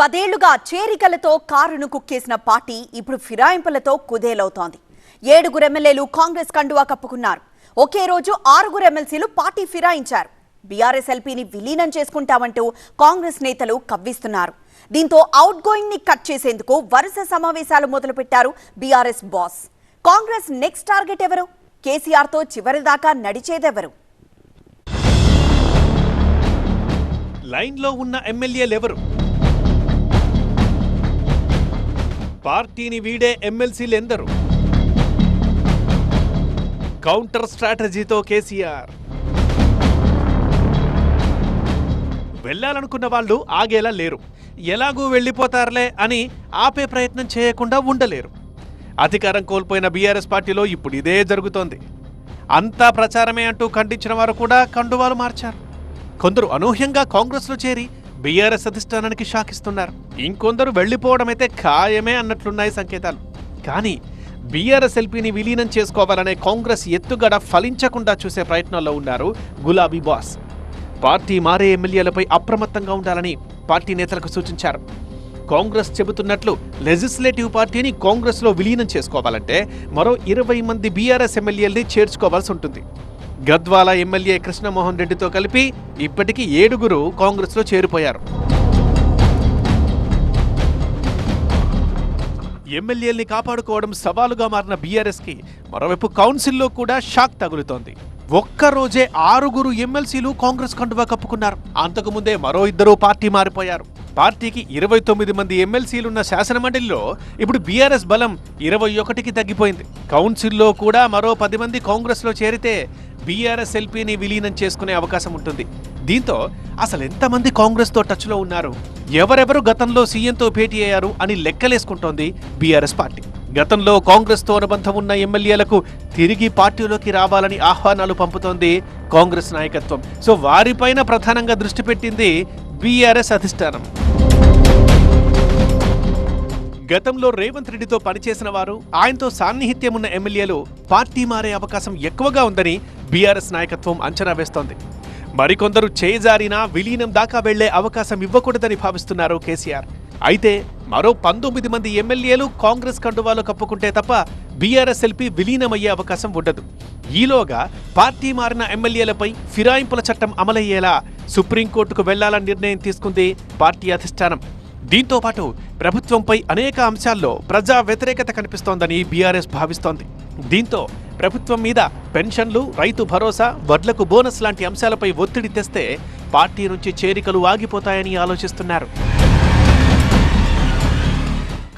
పదేళ్ళుగా చేరికలతో కారును కుక్కేసిన పార్టీ ఇప్పుడు ఫిరాయింపులతో కుదేలవుతోంది. ఏడుగురు ఎమ్మెల్యేలు కాంగ్రెస్ కండువా కప్పుకున్నారు. ఒకే రోజు ఆరుగురు ఎమ్మెల్సీలు పార్టీ ఫిరాయించారు. బీఆర్ఎస్ ఎల్పీని విలీనం చేసుకుంటామంటూ కాంగ్రెస్ నేతలు కవ్విస్తున్నారు. దీంతో అవుట్ గోయింగ్ని కట్ చేసేందుకు వరుస సమావేశాలు మొదలుపెట్టారు BRS boss. Congress next target ఎవరు? కేసీఆర్తో చివరిదాకా నడిచేదెవరు? లైన్లో ఉన్న ఎమ్మెల్యేలెవరు? పార్టీని వీడే ఎమ్మెల్సీలు ఎందరు. కౌంటర్ స్ట్రాటజీతో కేసీఆర్. వెళ్ళాలనుకున్న వాళ్ళు ఆగేలా లేరు. ఎలాగూ వెళ్ళిపోతారులే అని ఆపే ప్రయత్నం చేయకుండా ఉండలేరు. అధికారం కోల్పోయిన బీఆర్ఎస్ పార్టీలో ఇప్పుడు ఇదే జరుగుతోంది. అంతా ప్రచారమే అంటూ ఖండించిన వారు కూడా కండువాలు మార్చారు. కొందరు అనూహ్యంగా కాంగ్రెస్లో చేరి బీఆర్ఎస్ అధిష్టానానికి షాక్ ఇస్తున్నారు ఇంకొందరు వెళ్ళిపోవడం అయితే ఖాయమే అన్నట్లున్నాయి సంకేతాలు. కానీ బీఆర్ఎస్ ఎల్పీని విలీనం చేసుకోవాలనే కాంగ్రెస్ ఎత్తుగడ ఫలించకుండా చూసే ప్రయత్నాల్లో ఉన్నారు గులాబీ బాస్. పార్టీ మారే ఎమ్మెల్యేలపై అప్రమత్తంగా ఉండాలని పార్టీ నేతలకు సూచించారు. కాంగ్రెస్ చెబుతున్నట్లు లెజిస్లేటివ్ పార్టీని కాంగ్రెస్లో విలీనం చేసుకోవాలంటే మరో ఇరవై మంది బీఆర్ఎస్ ఎమ్మెల్యేల్ని చేర్చుకోవాల్సి ఉంటుంది. గద్వాల ఎమ్మెల్యే కృష్ణమోహన్ రెడ్డితో కలిపి ఇప్పటికీ ఏడుగురు కాంగ్రెస్లో చేరిపోయారు. ఎమ్మెల్యేల్ని కాపాడుకోవడం సవాలుగా మారిన బీఆర్ఎస్కి మరోవైపు కౌన్సిల్లో కూడా షాక్ తగులుతోంది. ఒక్కరోజే ఆరుగురు ఎమ్మెల్సీలు కాంగ్రెస్ కండువా కప్పుకున్నారు. అంతకుముందే మరో ఇద్దరు పార్టీ మారిపోయారు. పార్టీకి ఇరవై తొమ్మిది మంది ఎమ్మెల్సీలున్న శాసనమండలిలో ఇప్పుడు బీఆర్ఎస్ బలం ఇరవై ఒకటికి తగ్గిపోయింది. కౌన్సిల్లో కూడా మరో పది మంది కాంగ్రెస్లో చేరితే బీఆర్ఎస్ ఎల్పీని విలీనం చేసుకునే అవకాశం ఉంటుంది. దీంతో అసలు ఎంతమంది కాంగ్రెస్తో టచ్లో ఉన్నారు? ఎవరెవరు గతంలో సీఎంతో భేటీ అయ్యారు అని లెక్కలేసుకుంటోంది బీఆర్ఎస్ పార్టీ. గతంలో కాంగ్రెస్తో అనుబంధం ఉన్న ఎమ్మెల్యేలకు తిరిగి పార్టీలోకి రావాలని ఆహ్వానాలు పంపుతోంది కాంగ్రెస్ నాయకత్వం. సో వారిపైన ప్రధానంగా దృష్టి పెట్టింది బీఆర్ఎస్ అధిష్టానం. గతంలో రేవంత్ రెడ్డితో పనిచేసిన వారు ఆయనతో సాన్నిహిత్యం ఉన్న ఎమ్మెల్యేలు పార్టీ మారే అవకాశం ఎక్కువగా ఉందని బీఆర్ఎస్ నాయకత్వం అంచనా వేస్తోంది. మరికొందరు చేజారినా విలీనం దాకా వెళ్ళే అవకాశం ఇవ్వకూడదని భావిస్తున్నారు కేసీఆర్. అయితే మరో పంతొమ్మిది మంది ఎమ్మెల్యేలు కాంగ్రెస్ కండువాలో కప్పుకుంటే తప్ప బీఆర్ఎస్ ఎల్పీ విలీనమయ్యే అవకాశం ఉండదు. ఈలోగా పార్టీ మారిన ఎమ్మెల్యేలపై ఫిరాయింపుల చట్టం అమలయ్యేలా సుప్రీంకోర్టుకు వెళ్ళాలని నిర్ణయం తీసుకుంది పార్టీ అధిష్టానం. దీంతో పాటు ప్రభుత్వంపై అనేక అంశాల్లో ప్రజా వ్యతిరేకత కనిపిస్తోందని బీఆర్ఎస్ భావిస్తోంది. దీంతో ప్రభుత్వం మీద పెన్షన్లు రైతు భరోసా వడ్లకు బోనస్ లాంటి అంశాలపై ఒత్తిడి తెస్తే పార్టీ నుంచి చేరికలు ఆగిపోతాయని ఆలోచిస్తున్నారు.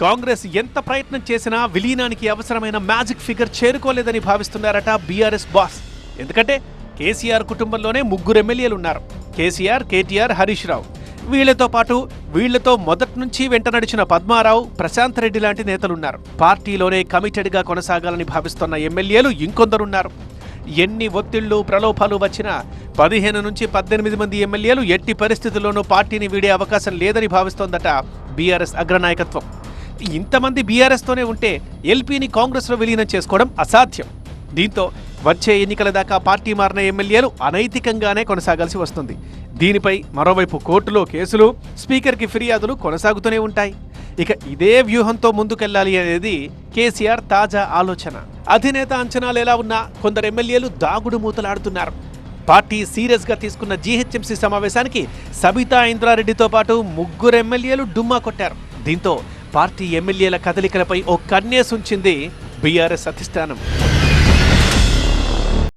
కాంగ్రెస్ ఎంత ప్రయత్నం చేసినా విలీనానికి అవసరమైన మ్యాజిక్ ఫిగర్ చేరుకోలేదని భావిస్తున్నారట బీఆర్ఎస్ బాస్. ఎందుకంటే కేసీఆర్ కుటుంబంలోనే ముగ్గురు ఎమ్మెల్యేలు ఉన్నారు కేసీఆర్ కేటీఆర్ హరీష్ రావు. వీళ్ళతో పాటు వీళ్ళతో మొదటి నుంచి వెంట నడిచిన పద్మారావు ప్రశాంత్ రెడ్డి లాంటి నేతలున్నారు. పార్టీలోనే కమిటెడ్గా కొనసాగాలని భావిస్తున్న ఎమ్మెల్యేలు ఇంకొందరున్నారు. ఎన్ని ఒత్తిళ్ళు ప్రలోభాలు వచ్చినా పదిహేను నుంచి పద్దెనిమిది మంది ఎమ్మెల్యేలు ఎట్టి పరిస్థితుల్లోనూ పార్టీని వీడే అవకాశం లేదని భావిస్తోందట బీఆర్ఎస్ అగ్రనాయకత్వం. ఇంతమంది బీఆర్ఎస్తోనే ఉంటే ఎల్పీని కాంగ్రెస్లో విలీనం చేసుకోవడం అసాధ్యం. దీంతో వచ్చే ఎన్నికల దాకా పార్టీ మారిన ఎమ్మెల్యేలు అనైతికంగానే కొనసాగాల్సి వస్తుంది. దీనిపై మరోవైపు కోర్టులో కేసులు స్పీకర్కి ఫిర్యాదులు కొనసాగుతూనే ఉంటాయి. ఇక ఇదే వ్యూహంతో ముందుకెళ్ళాలి అనేది కేసీఆర్ తాజా ఆలోచన. అధినేత అంచనాలు ఎలా ఉన్నా కొందరు ఎమ్మెల్యేలు దాగుడు మూతలాడుతున్నారు. పార్టీ సీరియస్గా తీసుకున్న జీహెచ్ఎంసీ సమావేశానికి సబితా ఇంద్రారెడ్డితో పాటు ముగ్గురు ఎమ్మెల్యేలు డుమ్మా కొట్టారు. దీంతో పార్టీ ఎమ్మెల్యేల కదలికలపై ఓ కన్నేసుంచింది బీఆర్ఎస్ అధిష్టానం.